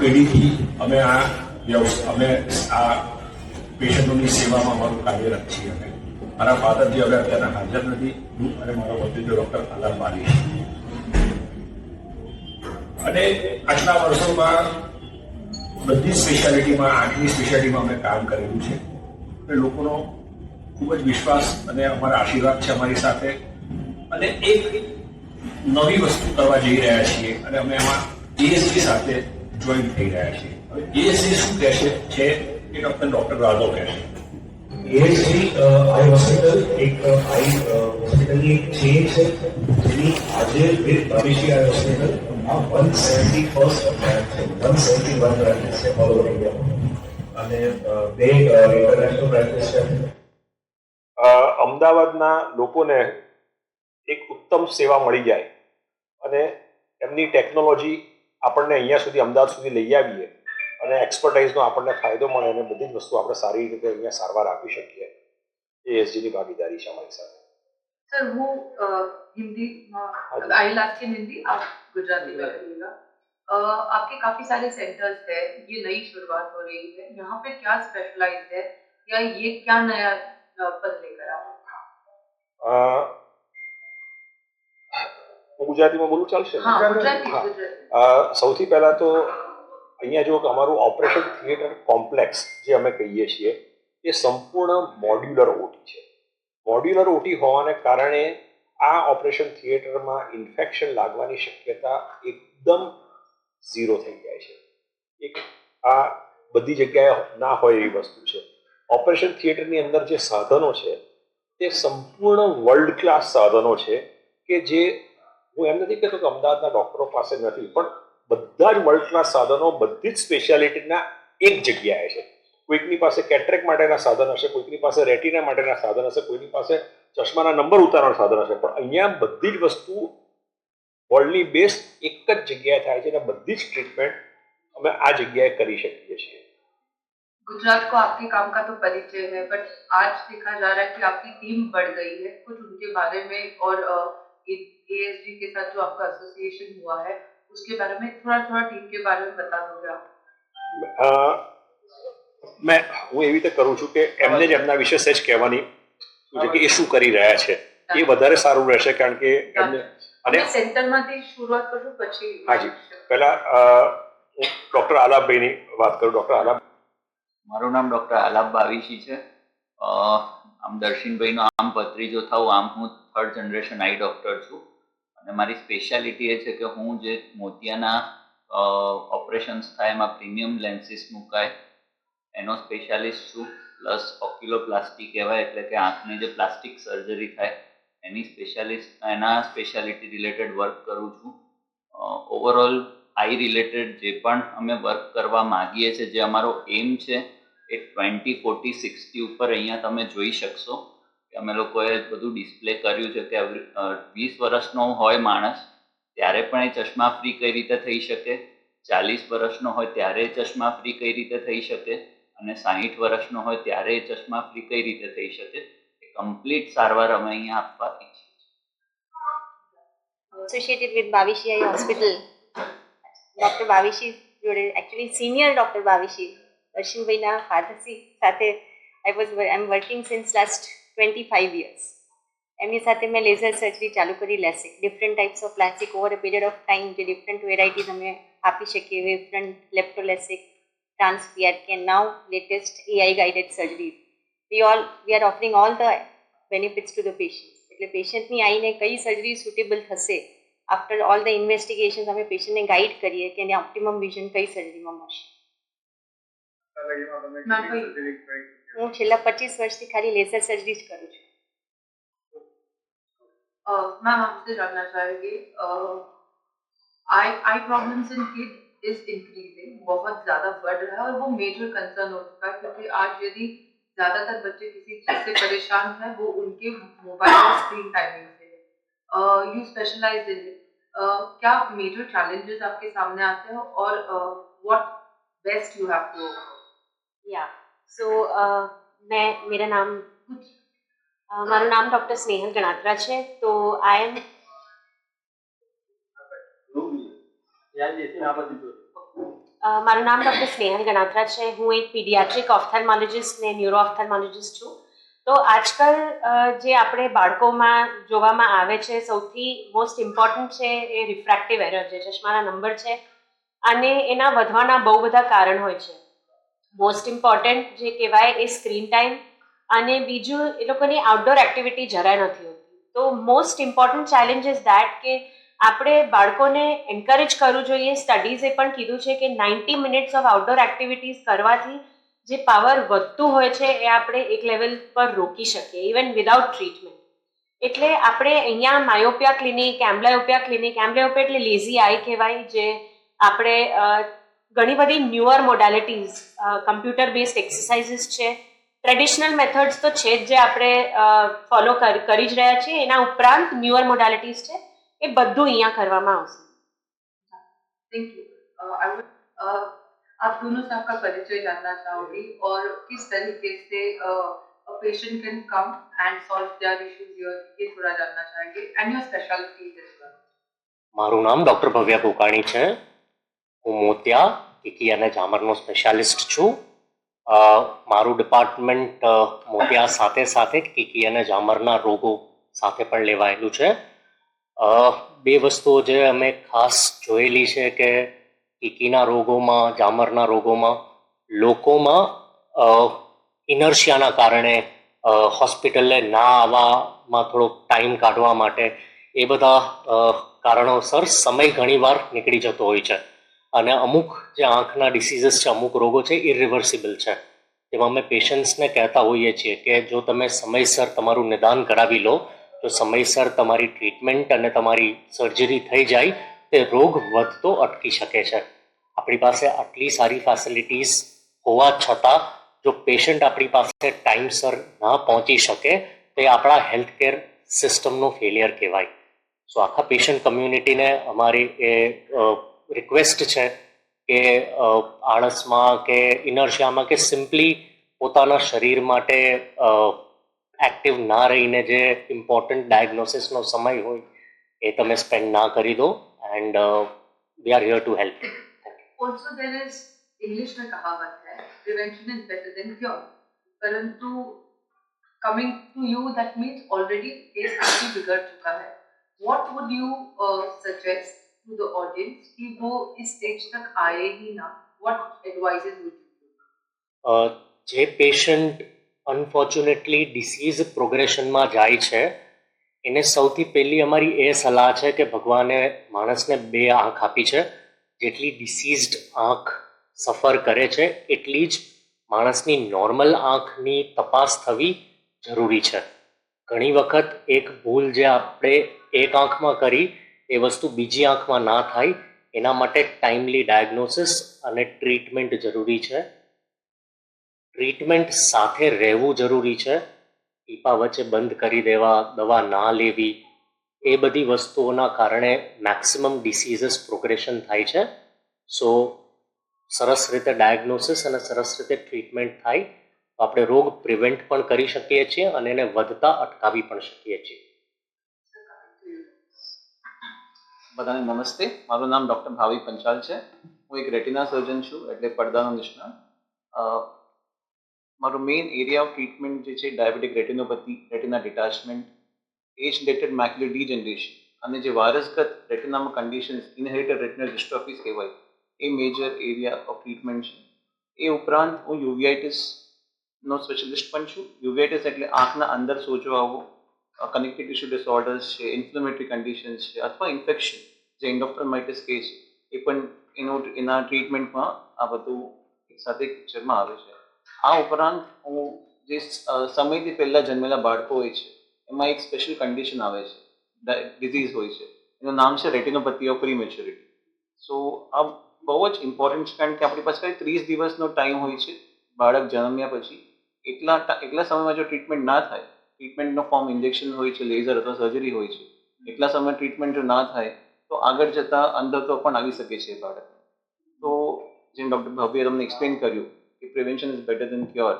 પેઢીથી અમે આ અમે આ પેશન્ટોની સેવામાં અમારું કાર્યરત છીએ અમે. મારા ફાધરજી હવે અત્યારે હાજર નથી, હું અને મારો ભત્રીજો ડોક્ટર આલાપ મારી અને આટલા વર્ષોમાં બધી સ્પેશિયાલિટીમાં આઠમી સ્પેશિયાલિટીમાં અમે કામ કરેલું છે. અને લોકોનો ખૂબ જ વિશ્વાસ અને અમારા આશીર્વાદ છે અમારી સાથે. અને એક નવી વસ્તુ કરવા જઈ રહ્યા છીએ અને અમે એમાં એએસજી સાથે જોઈન થઈ રહ્યા છે. હવે એએસજી શું કહેશે? છે એ ડોક્ટર ડૉક્ટર રાઘવ કહેશે. એએસસી આઈ હોસ્પિટલ એક આઈ હોસ્પિટલની એક ચેન છે. જેની આજે બે ભવિષ્ય eye hospital one seventy first branch છે. વન સેવન્ટી વન બ્રાન્ચીસ છે ઓલ ઓવર ઇન્ડિયા અને બે ઇન્ટરનેશનલ બ્રાન્ચીસ છે. અમદાવાદના લોકોને એક ઉત્તમ સેવા મળી જાય. અને એમની ટેકનોલોજી આપણને અહીંયા સુધી અમદાવાદ સુધી લઈ આવીએ અને એક્સપર્ટાઇઝનો આપણને ફાયદો મળે અને બધી જ વસ્તુ આપણે સારી રીતે અહીંયા સારવાર આપી શકીએ એ એસજીની ભાગીદારી છે અમારી સાથે सर वो अ, हिंदी हाँ जी। आई लास्ट इन हिंदी आप गुजराती में करिएगा अ, आपके काफी सारे सेंटर्स है ये नई शुरुआत हो रही है यहाँ पे क्या स्पेशलाइज है या ये क्या नया अ, पद लेकर आए અ, હું ગુજરાતીમાં બોલું ચાલશે? સૌથી પહેલા તો અહીંયા જો અમારું ઓપરેશન થિયેટર કોમ્પ્લેક્સ જે અમે કહીએ છીએ એ સંપૂર્ણ મોડ્યુલર ઓટી છે. મોડ્યુલર ઓટી હોવાને કારણે આ ઓપરેશન થિયેટરમાં ઇન્ફેક્શન લાગવાની શક્યતા એકદમ ઝીરો થઈ જાય છે. એક આ બધી જગ્યાએ ના હોય એવી વસ્તુ છે. ઓપરેશન થિયેટરની અંદર જે સાધનો છે તે સંપૂર્ણ વર્લ્ડ ક્લાસ સાધનો છે કે જે હું એમ નથી કહેતો કે અમદાવાદના ડૉક્ટરો પાસે નથી પણ બધા જ વર્લ્ડ ક્લાસ સાધનો બધી જ સ્પેશિયાલિટીના એક જગ્યાએ છે કોઈકની પાસે કેટરેક માટેના સાધન હશે કોઈકની પાસે રેટિના માટેના સાધન હશે કોઈની પાસે ચશ્માના નંબર ઉતારવાના સાધન હશે પણ અહીંયા બધી જ વસ્તુ વર્લ્ડની બેસ્ટ એક જ જગ્યાએ થાય છે અને બધી જ ટ્રીટમેન્ટ અમે આ જગ્યાએ કરી શકીએ છીએ गुजरात को आपके काम का तो परिचय है बट आज देखा जा रहा है कि आपकी टीम बढ़ गई है कुछ उनके बारे में और एएसडी के साथ जो आपका एसोसिएशन हुआ है उसके बारे में थोड़ा थोड़ा टीम के बारे में बता दोगे आप અ, મેં હું એવી રીતે કરું છું કે એમને જ એમના વિશે સહેજ કહેવાની શું છે કે એ શું કરી રહ્યા છે એ વધારે સારું રહેશે કારણ કે એમને અને અમે સેન્ટરમાંથી શરૂઆત કરશું પછી હાજી પહેલા અ, હું ડૉક્ટર આલાપભાઈની વાત કરું ડૉક્ટર આલાપ મારું નામ ડૉક્ટર આલાપ બાવીશી છે અ, આમ દર્શિનભાઈનો આમ ભત્રીજો થાઉં, આમ હું થર્ડ જનરેશન આઈ ડૉક્ટર છું. અને મારી સ્પેશિયાલિટી એ છે કે હું જે મોતિયાના ઓપરેશન્સ થાય, એમાં પ્રીમિયમ લેન્સીસ મુકાય, એનો સ્પેશિયાલિસ્ટ છું. પ્લસ ઓક્યુલોપ્લાસ્ટી કહેવાય, એટલે કે આંખની જે પ્લાસ્ટિક સર્જરી થાય, એની સ્પેશિયાલિસ્ટ એના સ્પેશિયાલિટી રિલેટેડ વર્ક કરું છું. ઓવરઓલ આઈ રિલેટેડ જે પણ અમે વર્ક કરવા માગીએ છીએ, જે અમારો એમ છે એ ટ્વેન્ટી, ફોર્ટી, સિક્સટી ઉપર અહીંયા તમે જોઈ શકશો કે અમે લોકોએ બધું ડિસ્પ્લે કર્યું છે કે વીસ વર્ષનો હોય માણસ, ત્યારે પણ એ ચશ્મા ફ્રી કઈ રીતે થઈ શકે? ચાલીસ વર્ષનો હોય ત્યારે ચશ્મા ફ્રી કઈ રીતે થઈ શકે? અને સાહીઠ વર્ષનો હોય ત્યારે એ ચશ્મા ફ્રી કઈ રીતે થઈ શકે? એ કમ્પ્લીટ સારવાર અમે અહીંયા આપવા ઈચ્છીએ છીએ. With Bavishi Eye Hospital. Doctor Bavishi જોડે એકચ્યુઅલી સિનિયર ડૉક્ટર બાવીશી દર્શનભાઈના ફાધરસી સાથે I was I am working since last twenty five years એમની સાથે મેં લેઝર સર્જરી ચાલુ કરી LASIK different types of plastic over a period of time જે ડિફરન્ટ વેરાયટીઝ અમે આપી શકીએ ડિફરન્ટ લેપ્ટોલેસિક ટ્રાન્સપીઆર કે now latest AI guided surgeries we all we are offering all the benefits to the patient એટલે પેશન્ટની આઈને કઈ સર્જરી સુટેબલ થશે આફ્ટર ઓલ ધ ઇન્વેસ્ટિગેશન્સ અમે પેશન્ટને ગાઈડ કરીએ કે એને ઓપ્ટિમમ વિઝન કઈ સર્જરીમાં મળશે. હું છેલ્લા પચીસ વર્ષથી ખાલી લેસર સર્જરી જ કરું છું अ, मैम आपसे जानना चाहेंगे I I problems in kid is increasing बहुत ज्यादा बढ़ रहा है और वो मेजर कंसर्न हो चुका है क्योंकि आज यदि ज्यादातर बच्चे किसी चीज से परेशान है वो उनके मोबाइल और स्क्रीन टाइमिंग से है यू स्पेशलाइज इन क्या मेजर चैलेंजेस आपके सामने आते हैं और what best you have to યા સો મેં મેરા નામ મારું નામ ડૉક્ટર સ્નેહલ ગણાત્રા છે તો આઈ એમ મારું નામ ડૉક્ટર સ્નેહલ ગણાત્રા છે હું એક પીડિયાટ્રિક ઓફથેલ્મોલોજિસ્ટ ને ન્યુરો ઓફથેલ્મોલોજિસ્ટ છું. તો આજકાલ જે આપણે બાળકોમાં જોવામાં આવે છે, સૌથી મોસ્ટ ઇમ્પોર્ટન્ટ છે એ રિફ્રેક્ટિવ એરર જે ચશ્માના નંબર છે. અને એના વધવાના બહુ બધા કારણ હોય છે. મોસ્ટ ઇમ્પોર્ટન્ટ જે કહેવાય એ સ્ક્રીન ટાઈમ અને બીજું એ લોકોની આઉટડોર એક્ટિવિટી જરાય નથી હોતી. તો most important challenge is that કે આપણે બાળકોને એન્કરેજ કરવું જોઈએ. સ્ટડીઝે પણ કીધું છે કે ninety minutes of outdoor activities કરવાથી જે પાવર વધતું હોય છે એ આપણે એક લેવલ પર રોકી શકીએ ઇવન વિદાઉટ ટ્રીટમેન્ટ એટલે આપણે અહીંયા માયોપિયા ક્લિનિક એમ્બ્લાયોપિયા ક્લિનિક એમ્બ્લાયોપિયા એટલે લેઝી આઈ કહેવાય, જે આપણે ઘણી બધી newer modalities computer based exercises છે ટ્રેડિશનલ મેથડ્સ તો છે જ જે આપણે ફોલો કરી જ રહ્યા છીએ એના ઉપરાંત ન્યુઅર મોડાલિટીઝ છે એ બધું અહીંયા કરવામાં આવશે थैंक यू आई वुड आप दोनों से आपका परिचय जानना चाहूंगी और किस तरीके से a patient can come and solve their issues your ये थोड़ा जानना चाहेंगे and your specialities as well મારું નામ ડૉક્ટર ભવ્યા કુકાણી છે હું મોતિયા કીકી અને જામરનો સ્પેશિયાલિસ્ટ છું. મારું ડિપાર્ટમેન્ટ મોતિયા સાથે સાથે કીકી અને જામરના રોગો સાથે પણ લેવાયેલું છે. બે વસ્તુઓ જે અમે ખાસ જોયેલી છે કે કીકીના રોગોમાં, જામરના રોગોમાં, લોકોમાં ઇનર્શિયાના કારણે હોસ્પિટલે ના આવવામાં થોડોક ટાઈમ કાઢવા માટે એ બધા કારણોસર સમય ઘણીવાર નીકળી જતો હોય છે. અને અમુક જે આંખના ડિસીઝીસ છે, અમુક રોગો છે ઇરિવર્સિબલ છે. તેમાં અમે પેશન્ટ્સને કહેતા હોઈએ છીએ કે જો તમે સમયસર તમારું નિદાન કરાવી લો તો સમયસર તમારી ટ્રીટમેન્ટ અને તમારી સર્જરી થઈ જાય, તે રોગ વધતો અટકી શકે છે. આપણી પાસે આટલી સારી ફેસિલિટીઝ હોવા છતાં, જો પેશન્ટ આપણી પાસે ટાઈમસર ના પહોંચી શકે, તે આપણા હેલ્થકેર સિસ્ટમનું ફેલિયર કહેવાય. સો આખા પેશન્ટ કમ્યુનિટીને અમારી એ રિક્વેસ્ટ છે કે આળસમાં કે ઇનર્શિયામાં કે સિમ્પલી પોતાના શરીર માટે એક્ટિવ ના રહીને જે ઇમ્પોર્ટન્ટ ડાયગ્નોસિસનો સમય હોય એ તમે સ્પેન્ડ ના કરી દો and we are here to help also there is English કહાવત હૈ prevention is better than cure પરંતુ coming to you that means already case કાફી બિગડ ચુકા હૈ what would you suggest suggest to the audience कि वो इस stage तक आए ही ना what advices would you give અ, જે પેશન્ટ અનફોર્ચ્યુનેટલી ડિસીઝ પ્રોગ્રેશનમાં જાય છે એને સૌથી પહેલી અમારી એ સલાહ છે કે ભગવાને માણસને બે આંખ આપી છે જેટલી ડિસીઝડ આંખ સફર કરે છે એટલી જ માણસની નોર્મલ આંખની તપાસ થવી જરૂરી છે ઘણી વખત એક ભૂલ જે આપણે એક આંખમાં કરી એ વસ્તુ બીજી આંખમાં ના થાય, એના માટે ટાઈમલી ડાયગ્નોસિસ અને ટ્રીટમેન્ટ જરૂરી છે. ટ્રીટમેન્ટ સાથે રહેવું જરૂરી છે. ટીપા વચ્ચે બંધ કરી દેવા, દવા ના લેવી, એ બધી વસ્તુઓના કારણે મેક્સિમમ ડિસીઝીસ પ્રોગ્રેશન થાય છે. સો સરસ રીતે ડાયગ્નોસિસ અને સરસ રીતે ટ્રીટમેન્ટ થાય. તો આપણે રોગ પ્રિવેન્ટ પણ કરી શકીએ છીએ અને એને વધતા અટકાવી પણ શકીએ છીએ. બધાને નમસ્તે. મારું નામ ડૉક્ટર ભાવિક પંચાલ છે. હું એક રેટિના સર્જન છું, એટલે પડદાનો નિષ્ણાત. મારું મેઇન એરિયા ઓફ ટ્રીટમેન્ટ જે છે diabetic retinopathy retina detachment age related macular degeneration અને જે વાયરસગત રેટિનામાં કન્ડિશન્સ ઇનહેરિટેડ રેટિનલ ડિસ્ટ્રોફીસ કહેવાય, એ મેજર એરિયા ઓફ ટ્રીટમેન્ટ છે. એ ઉપરાંત હું યુવીઆઇટીસનો સ્પેશિયલિસ્ટ પણ છું. યુવીઆઈટિસ એટલે આંખના અંદર સોજો આવવો. કનેક્ટિવ ટિશ્યુ ડિસઓર્ડર્સ છે ઇન્ફ્લેમેટરી કન્ડિશન્સ છે અથવા ઇન્ફેક્શન જે એન્ડોફ્ટરમાઇટિસ કેસ એ પણ એનું એના ટ્રીટમેન્ટમાં આ બધું સાથે પિક્ચરમાં આવે છે. આ ઉપરાંત હું જે સમયથી પહેલાં જન્મેલા બાળકો હોય છે, એમાં એક સ્પેશિયલ કન્ડિશન આવે છે ડિઝીઝ હોય છે. એનું નામ છે રેટિનોપેથી ઓફ પ્રીમેચ્યોરિટી સો આ બહુ જ ઇમ્પોર્ટન્ટ છે, કારણ કે આપણી પાસે કંઈ ત્રીસ દિવસનો ટાઈમ હોય છે, બાળક જન્મ્યા પછી. એટલા એટલા સમયમાં જો ટ્રીટમેન્ટ ના થાય ટ્રીટમેન્ટનો ફોર્મ ઇન્જેક્શન હોય છે લેઝર અથવા સર્જરી હોય છે. એટલા સમય ટ્રીટમેન્ટ જો ના થાય, તો આગળ જતાં અંધત્વ પણ આવી શકે છે બાળક તો જેમ ડૉક્ટર ભવ્ય તમને એક્સપ્લેન કર્યું કે prevention is better than cure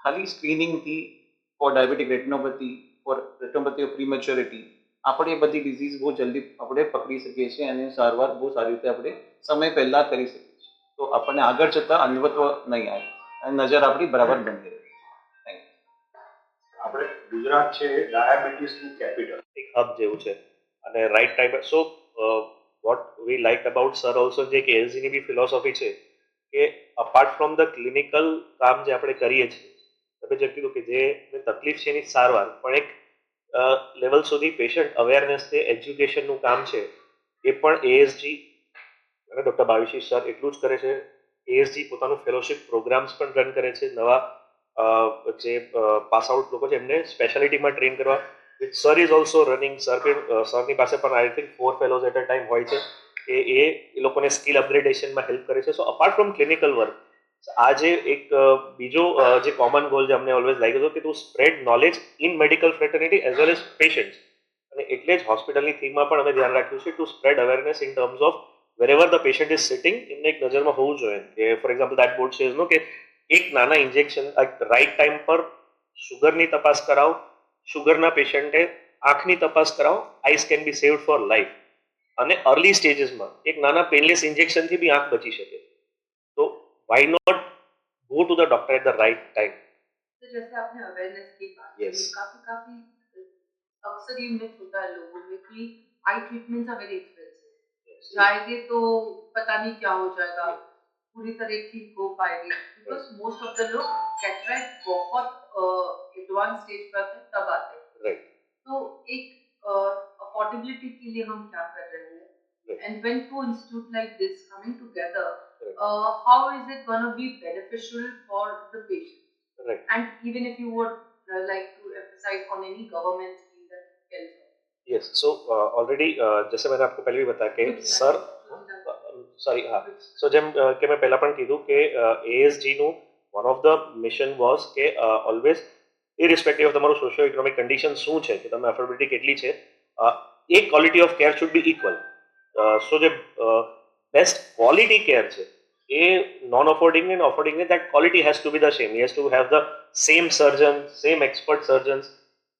ખાલી સ્ક્રીનિંગથી for diabetic retinopathy for retinopathy of prematurity આપણે એ બધી ડિઝીઝ બહુ જલ્દી આપણે પકડી શકીએ છીએ અને સારવાર બહુ સારી રીતે આપણે સમય પહેલાં કરી શકીએ છીએ. તો આપણને આગળ જતાં અંધત્વ નહીં આવે અને નજર આપણી બરાબર બની રહે. ગુજરાત છે ડાયાબિટીસનું કેપિટલ. એક હબ જેવું છે. અને right time so what we like about sir also જે કે એલસીની બી ફિલોસોફી છે કે અપાર્ટ ફ્રોમ ધ ક્લિનિકલ કામ જે આપણે કરીએ છીએ, તમે જેમ કીધું કે જે તકલીફ છે એની સારવાર, પણ એક લેવલ સુધી પેશન્ટ અવેરનેસ છે એજ્યુકેશનનું કામ છે, એ પણ એએસજી અને ડૉક્ટર બાવીશી સર એટલું જ કરે છે. એએસજી પોતાનું ફેલોશિપ પ્રોગ્રામ્સ પણ રન કરે છે, નવા જે પાસ આઉટ લોકો છે, એમને સ્પેશિયાલિટીમાં ટ્રેન કરવા. With sir is also running sir સરની પાસે પણ I think for fellows at a time હોય છે. એ એ લોકોને સ્કિલ અપગ્રેડેશનમાં હેલ્પ કરે છે. So apart from clinical work આ જે એક બીજો જે કોમન ગોલ જે અમને ઓલવેઝ લાગ્યો હતો કે to spread knowledge in medical fraternity as well as patient અને એટલે જ હોસ્પિટલની થીમમાં પણ અમે ધ્યાન રાખ્યું છે to spread awareness in terms of wherever the patient is sitting એમને એક નજરમાં હોવું જોઈએ. કે for example that board says no કે એક નાના ઇન્જેક્શન રાઈટ ટાઈમ પર શુગરની તપાસ કરાવો. શુગરના પેશન્ટે આંખની તપાસ કરાવો. Eyes can be saved for life અને અર્લી સ્ટેજીસમાં એક નાના પેનલેસ ઇન્જેક્શનથી બી આંખ બચી શકે તો why not go to the doctor at the right time जैसे आपने અવેરનેસ की बात yes. काफी काफी अक्सर ये मिथ होता है लोगों में कि eye treatments are very expensive जाएंगे तो पता नहीं क्या पूरी तरह ठीक हो पाएगी बिकॉज मोस्ट ऑफ द लोग कैटरेक्ट बहुत एडवांस स्टेज पर आते हैं, तब आते हैं राइट तो एक अफोर्डेबिलिटी के लिए हम क्या कर रहे हैं Right. And when to institute like this coming together Right. uh, how is it going to be beneficial for the patient right and even if you would uh, like to emphasize on any government scheme that helps yes so already जैसे मैंने आपको पहले भी बताया कि sir sorry હા. સો જેમ કે મેં પહેલાં પણ કીધું કે એએસજીનું one of the mission was કે ઓલવેઝ ઇરિસ્પેક્ટિવ ઓફ તમારું સોશિયો ઇકોનોમિક કન્ડિશન શું છે, કે તમે અફોર્ડેબિલિટી કેટલી છે એ quality of care should be equal so જે બેસ્ટ ક્વોલિટી કેર છે, એ નોન અફોર્ડિંગ ને affording that quality has to be the same has to have the same surgeon same expert surgeons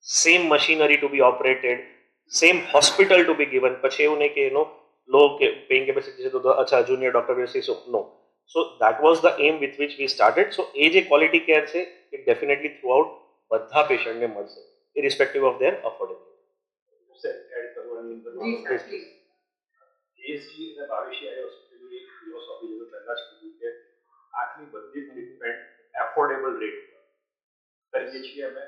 same machinery to be operated same hospital to be given પછી એવું નહીં કે એનો લો paying capacity છે તો અચ્છા junior doctor બેસી so no so that was the aim with which we started so એ જે ક્વોલિટી કેર છે એ ડેફિનેટલી થ્રુ આઉટ બધા પેશન્ટને મળશે irrespective of their affordability add કરવાની Please, sir, please. એસજી અને બાવીસી આઈ હોસ્પિટલની એક ફિલોસોફી જે મેં પહેલા જ કીધું કે આટલી બધી ટ્રીટમેન્ટ એફોર્ડેબલ રેટ પર કરીએ છીએ અમે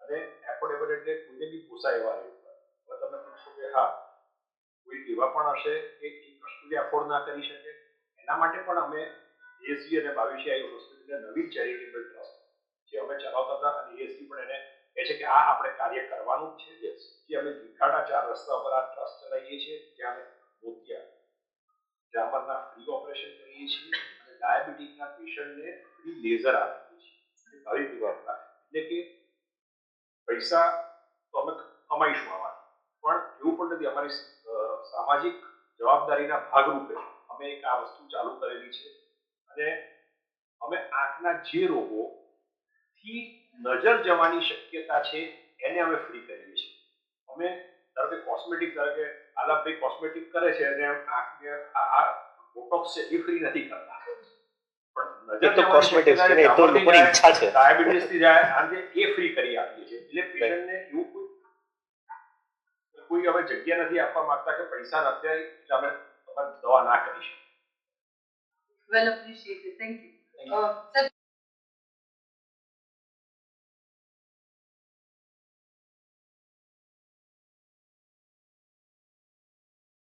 અને એફોર્ડેબલ એટલે કોઈને બી પોસાય એવા રેટ પર હવે તમે પૂછશો કે હા કોઈ એવા પણ હશે કે એ બી એફોર્ડ ના કરી શકે. એના માટે પણ અમે એસજી અને બાવીસી આઈ હોસ્પિટલને નવી ચેરિટેબલ ટ્રસ્ટ જે અમે ચલાવતા હતા અને એસજી પણ એને કહે છે કે આ આપણે કાર્ય કરવાનું જ છે. જે અમે ભીખાડા ચાર રસ્તા પર આ ટ્રસ્ટ ચલાવીએ છીએ ત્યાં અમે મોતિયા જામરના ફ્રી ઓપરેશન કરીએ છીએ અને ડાયાબિટીસના પેશન્ટને ફ્રી લેઝર આપીએ છીએ. ભાવિ વિભાગના એટલે કે પૈસા તો અમે કમાઈશું આમાંથી. પણ એવું પણ નથી. અમારી સામાજિક જવાબદારીના ભાગરૂપે અમે એક આ વસ્તુ ચાલુ કરેલી છે. અને અમે આંખના જે રોગોથી નજર જવાની શક્યતા છે એને અમે ફ્રી કરીએ છીએ. અમે ધારો કે કોસ્મેટિક ધારો કે આલાભાઈ કોસ્મેટિક કરે છે અને આંખને આ બોટોક્સ છે એ ફ્રી નથી કરતા. પણ નજર છે છે. ડાયાબિટીસથી જાય આજે એ ફ્રી કરી આપીએ છીએ. એટલે પેશન્ટને એવું કોઈ અમે જગ્યા નથી આપવા માંગતા કે પૈસા નથી એટલે અમે દવા ના કરી શકીએ. Well appreciated. Thank you sir